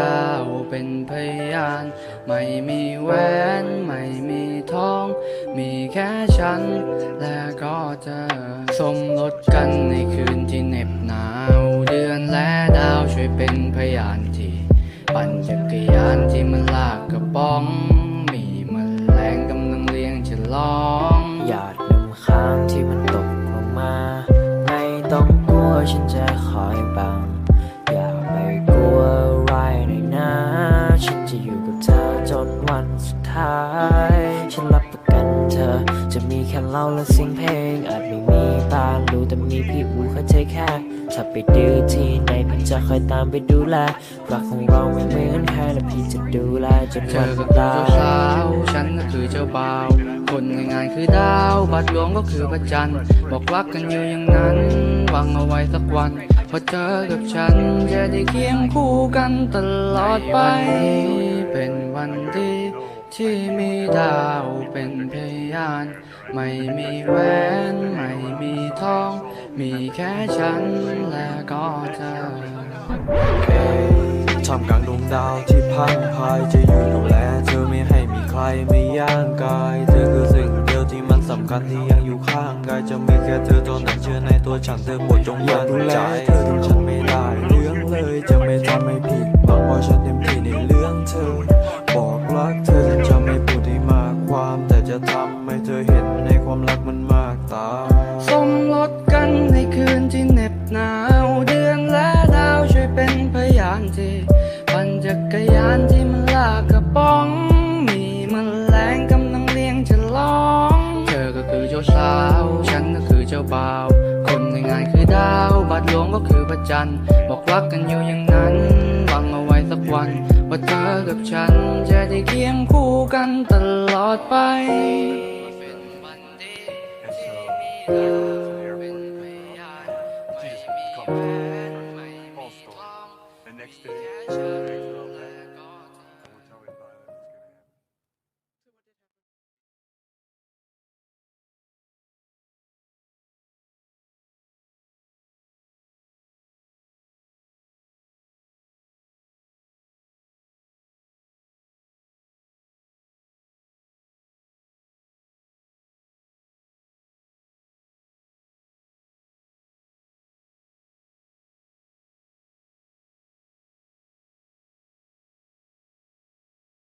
ดาวเป็นพยาน ไม่มีแหวน ไม่มีทอง มีแค่ฉัน และก็เธอสมรสกันในคืนที่เหน็บหนาว เดือนและดาวช่วยเป็นพยานที่ ปั่นจักรยานที่มันลากกระป๋อง เธอ จะมีแค่เราและเสียงเพลง อาจไม่มีตารู้แต่มีพี่อูเข้าใจแค่ถ้าไปดื้อที่ไหนพี่จะคอยตามไปดูแลรักของเราไม่เหมือนใครและพี่จะดูแลจนเธวัอนก็คือตาเจ้าสาวฉันก็คือเจ้าบ่าว คนในงานคือดาวบัตรหลวงก็คือพระจันทร์บอกรักกันอยู่อย่างนั้นหวังเอาไว้สักวันพอเจอกับฉันจะได้เคียงคู่กันตลอดไป เป็นวันดี ที่มีดาวเป็นพยาน ไม่มีแหวน ไม่มีทอง มีแค่ฉันและก็เธอท่ามกลางดวงดาวที่พังพายจะอยู่ดูแลเธอไม่ให้มีใครไม่ย่างกาย เธอคือสิ่งเดียวที่มันสำคัญที่ยังอยู่ข้างกายจะมีแค่เธอเท่านั้นเชื่อในตัวฉันเธอหมดจงมั่นใจานที่ปั่นจักรยานที่มันลากกระป๋อง มีมันแมลงกำลังเลี้ยงฉลอง เธอก็คือเจ้าสาว ฉันก็คือเจ้าบ่าว คนในงานคือดาว บัตรหลวงก็คือพระจันทร์บอกรักกันอยู่อย่างนั้นหวังเอาไว้สักวัน ว่าเธอกับฉันจะได้เคียงคู่กันตลอดไปเ treasure.